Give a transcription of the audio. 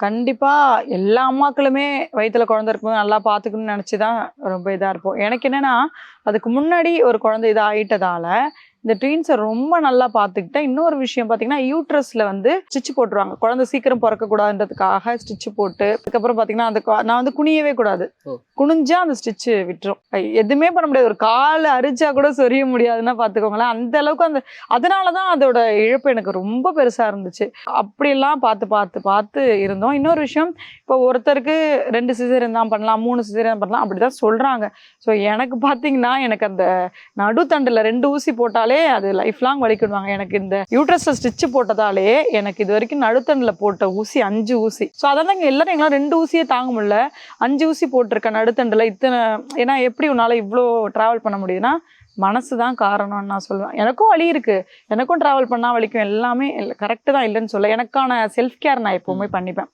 கண்டிப்பா எல்லா அம்மாக்களுமே வயித்துல குழந்தை இருக்கும்போது நல்லா பாத்துக்கணும்னு நினைச்சுதான் ரொம்ப இதா இருப்போம். எனக்கு என்னன்னா அதுக்கு முன்னாடி ஒரு குழந்தை இது ஆயிட்டதால இந்த ட்வீன்ஸை ரொம்ப நல்லா பார்த்துக்கிட்டேன் இன்னொரு விஷயம் பார்த்தீங்கன்னா யூட்ரஸ்ல வந்து ஸ்டிச் போட்டுருவாங்க. குழந்தை சீக்கிரம் பிறக்க கூடாதுன்றதுக்காக ஸ்டிச் போட்டு அதுக்கப்புறம் பார்த்தீங்கன்னா அந்த நான் வந்து குனியவே கூடாது. குனிஞ்சா அந்த ஸ்டிச் விட்டுரும். எதுவுமே பண்ண முடியாது. ஒரு கால் அரிச்சா கூட சொரிய முடியாதுன்னா பார்த்துக்கோங்களேன் அந்த அளவுக்கு அந்த அதனால தான் அதோட இழப்பு எனக்கு ரொம்ப பெருசா இருந்துச்சு. அப்படியெல்லாம் பார்த்து பார்த்து பார்த்து இருந்தோம். இன்னொரு விஷயம் இப்போ ஒருத்தருக்கு ரெண்டு சிசேரியன் தான் பண்ணலாம் மூணு சிசேரியன் பண்ணலாம் அப்படிதான் சொல்றாங்க. ஸோ எனக்கு பார்த்தீங்கன்னா எனக்கு அந்த நடுத்தண்டில் ரெண்டு ஊசி போட்டாலே அது லைஃப் லாங் வலிக்கிடுவாங்க. எனக்கு இந்த யூட்ரஸ்ல ஸ்டிச் போட்டதாலே எனக்கு இது வரைக்கும் நடுத்தண்டில் போட்ட ஊசி அஞ்சு ஊசி. ஸோ அதெல்லாம் எல்லாரும் எங்களால் ரெண்டு ஊசியே தாங்க முடியல. அஞ்சு ஊசி போட்டிருக்கேன் நடுத்தண்டில் இத்தனை ஏன்னா எப்படி உன்னால் இவ்வளோ ட்ராவல் பண்ண முடியுதுன்னா மனசு தான் காரணம்னு நான் சொல்லுவேன். எனக்கும் வலி இருக்கு. எனக்கும் ட்ராவல் பண்ணால் வலிக்கும். எல்லாமே கரெக்டு தான் இல்லைன்னு சொல்ல. எனக்கான செல்ஃப் கேர் நான் எப்போவுமே பண்ணிப்பேன்.